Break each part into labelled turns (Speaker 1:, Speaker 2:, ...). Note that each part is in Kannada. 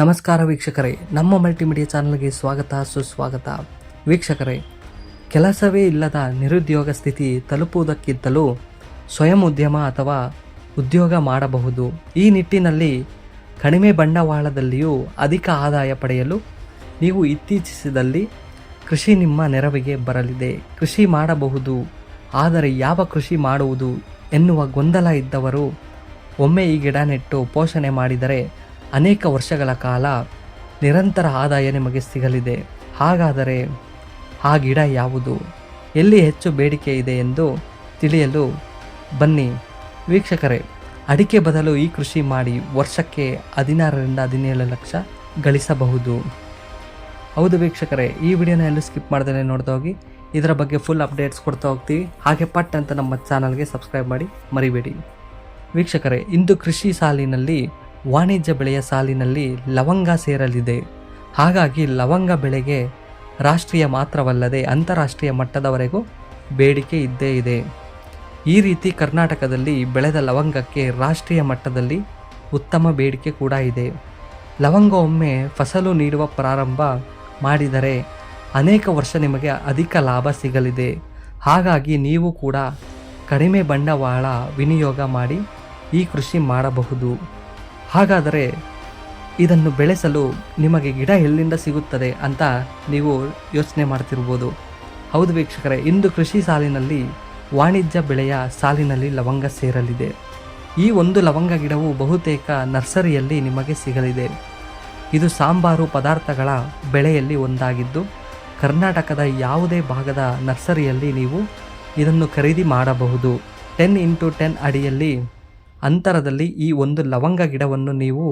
Speaker 1: ನಮಸ್ಕಾರ ವೀಕ್ಷಕರೇ, ನಮ್ಮ ಮಲ್ಟಿಮೀಡಿಯಾ ಚಾನಲ್ಗೆ ಸ್ವಾಗತ, ಸುಸ್ವಾಗತ. ವೀಕ್ಷಕರೇ, ಕೆಲಸವೇ ಇಲ್ಲದ ನಿರುದ್ಯೋಗ ಸ್ಥಿತಿ ತಲುಪುವುದಕ್ಕಿಂತಲೂ ಸ್ವಯಂ ಉದ್ಯಮ ಅಥವಾ ಉದ್ಯೋಗ ಮಾಡಬಹುದು. ಈ ನಿಟ್ಟಿನಲ್ಲಿ ಕಡಿಮೆ ಬಂಡವಾಳದಲ್ಲಿಯೂ ಅಧಿಕ ಆದಾಯ ಪಡೆಯಲು ನೀವು ಇತ್ತೀಚಿಸಿದಲ್ಲಿ ಕೃಷಿ ನಿಮ್ಮ ನೆರವಿಗೆ ಬರಲಿದೆ. ಕೃಷಿ ಮಾಡಬಹುದು, ಆದರೆ ಯಾವ ಕೃಷಿ ಮಾಡುವುದು ಎನ್ನುವ ಗೊಂದಲ ಇದ್ದವರು ಒಮ್ಮೆ ಈ ಗಿಡ ನೆಟ್ಟು ಪೋಷಣೆ ಮಾಡಿದರೆ ಅನೇಕ ವರ್ಷಗಳ ಕಾಲ ನಿರಂತರ ಆದಾಯ ನಿಮಗೆ ಸಿಗಲಿದೆ. ಹಾಗಾದರೆ ಆ ಗಿಡ ಯಾವುದು? ಎಲ್ಲಿ ಹೆಚ್ಚು ಬೇಡಿಕೆ ಇದೆ ಎಂದು ತಿಳಿಯಲು ಬನ್ನಿ. ವೀಕ್ಷಕರೇ, ಅಡಿಕೆ ಬದಲು ಈ ಕೃಷಿ ಮಾಡಿ ವರ್ಷಕ್ಕೆ ಹದಿನಾರರಿಂದ ಹದಿನೇಳು ಲಕ್ಷ ಗಳಿಸಬಹುದು. ಹೌದು ವೀಕ್ಷಕರೇ, ಈ ವಿಡಿಯೋನ ಎಲ್ಲೂ ಸ್ಕಿಪ್ ಮಾಡ್ದೇ ನೋಡ್ತಾ ಹೋಗಿ. ಇದರ ಬಗ್ಗೆ ಫುಲ್ ಅಪ್ಡೇಟ್ಸ್ ಕೊಡ್ತಾ ಹೋಗ್ತೀವಿ. ಹಾಗೆ ಪಟ್ ಅಂತ ನಮ್ಮ ಚಾನಲ್ಗೆ ಸಬ್ಸ್ಕ್ರೈಬ್ ಮಾಡಿ ಮರಿಬೇಡಿ. ವೀಕ್ಷಕರೇ, ಇಂದು ಕೃಷಿ ಸಾಲಿನಲ್ಲಿ ವಾಣಿಜ್ಯ ಬೆಳೆಯ ಸಾಲಿನಲ್ಲಿ ಲವಂಗ ಸೇರಲಿದೆ. ಹಾಗಾಗಿ ಲವಂಗ ಬೆಳೆಗೆ ರಾಷ್ಟ್ರೀಯ ಮಾತ್ರವಲ್ಲದೆ ಅಂತಾರಾಷ್ಟ್ರೀಯ ಮಟ್ಟದವರೆಗೂ ಬೇಡಿಕೆ ಇದ್ದೇ ಇದೆ. ಈ ರೀತಿ ಕರ್ನಾಟಕದಲ್ಲಿ ಬೆಳೆದ ಲವಂಗಕ್ಕೆ ರಾಷ್ಟ್ರೀಯ ಮಟ್ಟದಲ್ಲಿ ಉತ್ತಮ ಬೇಡಿಕೆ ಕೂಡ ಇದೆ. ಲವಂಗ ಒಮ್ಮೆ ಫಸಲು ನೀಡುವ ಪ್ರಾರಂಭ ಮಾಡಿದರೆ ಅನೇಕ ವರ್ಷ ನಿಮಗೆ ಅಧಿಕ ಲಾಭ ಸಿಗಲಿದೆ. ಹಾಗಾಗಿ ನೀವು ಕೂಡ ಕಡಿಮೆ ಬಂಡವಾಳ ವಿನಿಯೋಗ ಮಾಡಿ ಈ ಕೃಷಿ ಮಾಡಬಹುದು. ಹಾಗಾದರೆ ಇದನ್ನು ಬೆಳೆಸಲು ನಿಮಗೆ ಗಿಡ ಎಲ್ಲಿಂದ ಸಿಗುತ್ತದೆ ಅಂತ ನೀವು ಯೋಚನೆ ಮಾಡ್ತಿರ್ಬೋದು. ಹೌದು ವೀಕ್ಷಕರೇ, ಇಂದು ಕೃಷಿ ಸಾಲಿನಲ್ಲಿ ವಾಣಿಜ್ಯ ಬೆಳೆಯ ಸಾಲಿನಲ್ಲಿ ಲವಂಗ ಸೇರಲಿದೆ. ಈ ಒಂದು ಲವಂಗ ಗಿಡವು ಬಹುತೇಕ ನರ್ಸರಿಯಲ್ಲಿ ನಿಮಗೆ ಸಿಗಲಿದೆ. ಇದು ಸಾಂಬಾರು ಪದಾರ್ಥಗಳ ಬೆಳೆಯಲ್ಲಿ ಒಂದಾಗಿದ್ದು, ಕರ್ನಾಟಕದ ಯಾವುದೇ ಭಾಗದ ನರ್ಸರಿಯಲ್ಲಿ ನೀವು ಇದನ್ನು ಖರೀದಿ ಮಾಡಬಹುದು. ಟೆನ್ ಇಂಟು ಟೆನ್ ಅಡಿಯಲ್ಲಿ ಅಂತರದಲ್ಲಿ ಈ ಒಂದು ಲವಂಗ ಗಿಡವನ್ನು ನೀವು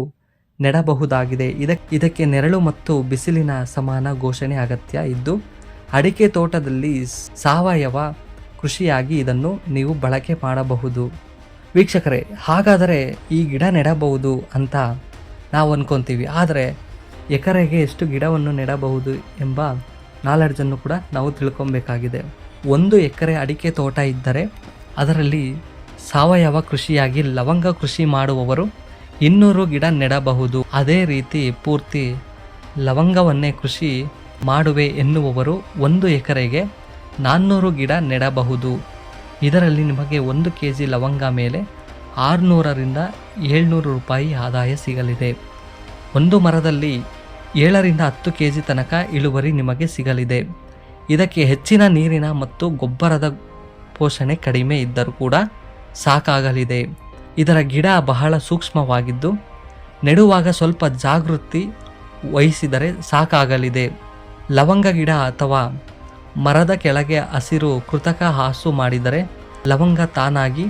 Speaker 1: ನೆಡಬಹುದಾಗಿದೆ. ಇದಕ್ಕೆ ಇದಕ್ಕೆ ನೆರಳು ಮತ್ತು ಬಿಸಿಲಿನ ಸಮಾನ ಘೋಷಣೆ ಅಗತ್ಯ ಇದ್ದು, ಅಡಿಕೆ ತೋಟದಲ್ಲಿ ಸಾವಯವ ಕೃಷಿಯಾಗಿ ಇದನ್ನು ನೀವು ಬಳಕೆ ಮಾಡಬಹುದು. ವೀಕ್ಷಕರೇ, ಹಾಗಾದರೆ ಈ ಗಿಡ ನೆಡಬಹುದು ಅಂತ ನಾವು ಅಂದ್ಕೊತೀವಿ ಆದರೆ ಎಕರೆಗೆ ಎಷ್ಟು ಗಿಡವನ್ನು ನೆಡಬಹುದು ಎಂಬ ನಾಲೆಡ್ಜನ್ನು ಕೂಡ ನಾವು ತಿಳ್ಕೊಬೇಕಾಗಿದೆ. ಒಂದು ಎಕರೆ ಅಡಿಕೆ ತೋಟ ಇದ್ದರೆ ಅದರಲ್ಲಿ ಸಾವಯವ ಕೃಷಿಯಾಗಿ ಲವಂಗ ಕೃಷಿ ಮಾಡುವವರು ಇನ್ನೂರು ಗಿಡ ನೆಡಬಹುದು. ಅದೇ ರೀತಿ ಪೂರ್ತಿ ಲವಂಗವನ್ನೇ ಕೃಷಿ ಮಾಡುವೆ ಎನ್ನುವವರು ಒಂದು ಎಕರೆಗೆ ನಾನ್ನೂರು ಗಿಡ ನೆಡಬಹುದು. ಇದರಲ್ಲಿ ನಿಮಗೆ ಒಂದು ಕೆ ಜಿ ಲವಂಗ ಮೇಲೆ ಆರುನೂರರಿಂದ ಏಳ್ನೂರು ರೂಪಾಯಿ ಆದಾಯ ಸಿಗಲಿದೆ. ಒಂದು ಮರದಲ್ಲಿ ಏಳರಿಂದ ಹತ್ತು ಕೆ ಜಿ ತನಕ ಇಳುವರಿ ನಿಮಗೆ ಸಿಗಲಿದೆ. ಇದಕ್ಕೆ ಹೆಚ್ಚಿನ ನೀರಿನ ಮತ್ತು ಗೊಬ್ಬರದ ಪೋಷಣೆ ಕಡಿಮೆ ಇದ್ದರೂ ಕೂಡ ಸಾಕಾಗಲಿದೆ. ಇದರ ಗಿಡ ಬಹಳ ಸೂಕ್ಷ್ಮವಾಗಿದ್ದು, ನೆಡುವಾಗ ಸ್ವಲ್ಪ ಜಾಗೃತಿ ವಹಿಸಿದರೆ ಸಾಕಾಗಲಿದೆ. ಲವಂಗ ಗಿಡ ಅಥವಾ ಮರದ ಕೆಳಗೆ ಹಸಿರು ಕೃತಕ ಹಾಸು ಮಾಡಿದರೆ ಲವಂಗ ತಾನಾಗಿ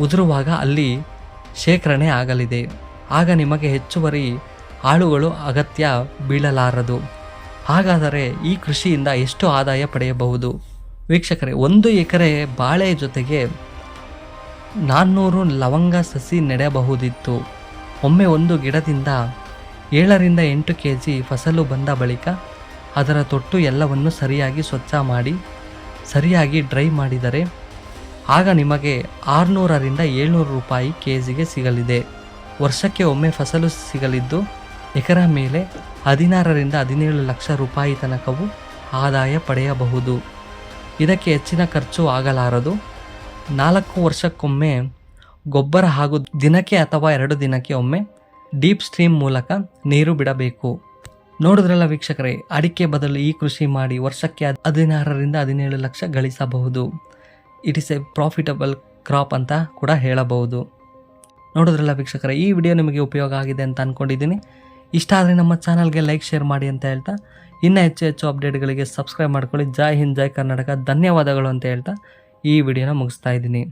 Speaker 1: ಉದುರುವಾಗ ಅಲ್ಲಿ ಶೇಖರಣೆ ಆಗಲಿದೆ. ಆಗ ನಿಮಗೆ ಹೆಚ್ಚುವರಿ ಆಳುಗಳು ಅಗತ್ಯ ಬೀಳಲಾರದು. ಹಾಗಾದರೆ ಈ ಕೃಷಿಯಿಂದ ಎಷ್ಟು ಆದಾಯ ಪಡೆಯಬಹುದು? ವೀಕ್ಷಕರೇ, ಒಂದು ಎಕರೆ ಬಾಳೆ ಜೊತೆಗೆ ನಾನ್ನೂರು ಲವಂಗ ಸಸಿ ನೆಡಬಹುದಿತ್ತು. ಒಮ್ಮೆ ಒಂದು ಗಿಡದಿಂದ ಏಳರಿಂದ ಎಂಟು ಕೆ ಜಿ ಫಸಲು ಬಂದ ಬಳಿಕ ಅದರ ತೊಟ್ಟು ಎಲ್ಲವನ್ನು ಸರಿಯಾಗಿ ಸ್ವಚ್ಛ ಮಾಡಿ, ಸರಿಯಾಗಿ ಡ್ರೈ ಮಾಡಿದರೆ ಆಗ ನಿಮಗೆ ಆರುನೂರರಿಂದ ಏಳ್ನೂರು ರೂಪಾಯಿ ಕೆ ಜಿಗೆ ಸಿಗಲಿದೆ. ವರ್ಷಕ್ಕೆ ಒಮ್ಮೆ ಫಸಲು ಸಿಗಲಿದ್ದು ಎಕರ ಮೇಲೆ ಹದಿನಾರರಿಂದ ಹದಿನೇಳು ಲಕ್ಷ ರೂಪಾಯಿ ತನಕವು ಆದಾಯ ಪಡೆಯಬಹುದು. ಇದಕ್ಕೆ ಹೆಚ್ಚಿನ ಖರ್ಚು ಆಗಲಾರದು. ನಾಲ್ಕು ವರ್ಷಕ್ಕೊಮ್ಮೆ ಗೊಬ್ಬರ ಹಾಗೂ ದಿನಕ್ಕೆ ಅಥವಾ ಎರಡು ದಿನಕ್ಕೆ ಒಮ್ಮೆ ಡೀಪ್ ಸ್ಟ್ರೀಮ್ ಮೂಲಕ ನೀರು ಬಿಡಬೇಕು. ನೋಡಿದ್ರಲ್ಲ ವೀಕ್ಷಕರೇ, ಅಡಿಕೆ ಬದಲು ಈ ಕೃಷಿ ಮಾಡಿ ವರ್ಷಕ್ಕೆ ಹದಿನಾರರಿಂದ ಹದಿನೇಳು ಲಕ್ಷ ಗಳಿಸಬಹುದು. It is a profitable crop ಅಂತ ಕೂಡ ಹೇಳಬಹುದು. ನೋಡಿದ್ರಲ್ಲ ವೀಕ್ಷಕರೇ, ಈ ವಿಡಿಯೋ ನಿಮಗೆ ಉಪಯೋಗ ಆಗಿದೆ ಅಂತ ಅಂದ್ಕೊಂಡಿದ್ದೀನಿ ಇಷ್ಟ ಆದರೆ ನಮ್ಮ ಚಾನಲ್ಗೆ ಲೈಕ್, ಶೇರ್ ಮಾಡಿ ಅಂತ ಹೇಳ್ತಾ, ಇನ್ನೂ ಹೆಚ್ಚು ಹೆಚ್ಚು ಅಪ್ಡೇಟ್ಗಳಿಗೆ ಸಬ್ಸ್ಕ್ರೈಬ್ ಮಾಡ್ಕೊಳ್ಳಿ. ಜೈ ಹಿಂದ್, ಜೈ ಕರ್ನಾಟಕ. ಧನ್ಯವಾದಗಳು ಅಂತ ಹೇಳ್ತಾ ಈ ವಿಡಿಯೋನ ಮುಗಿಸ್ತಾ ಇದ್ದೀನಿ.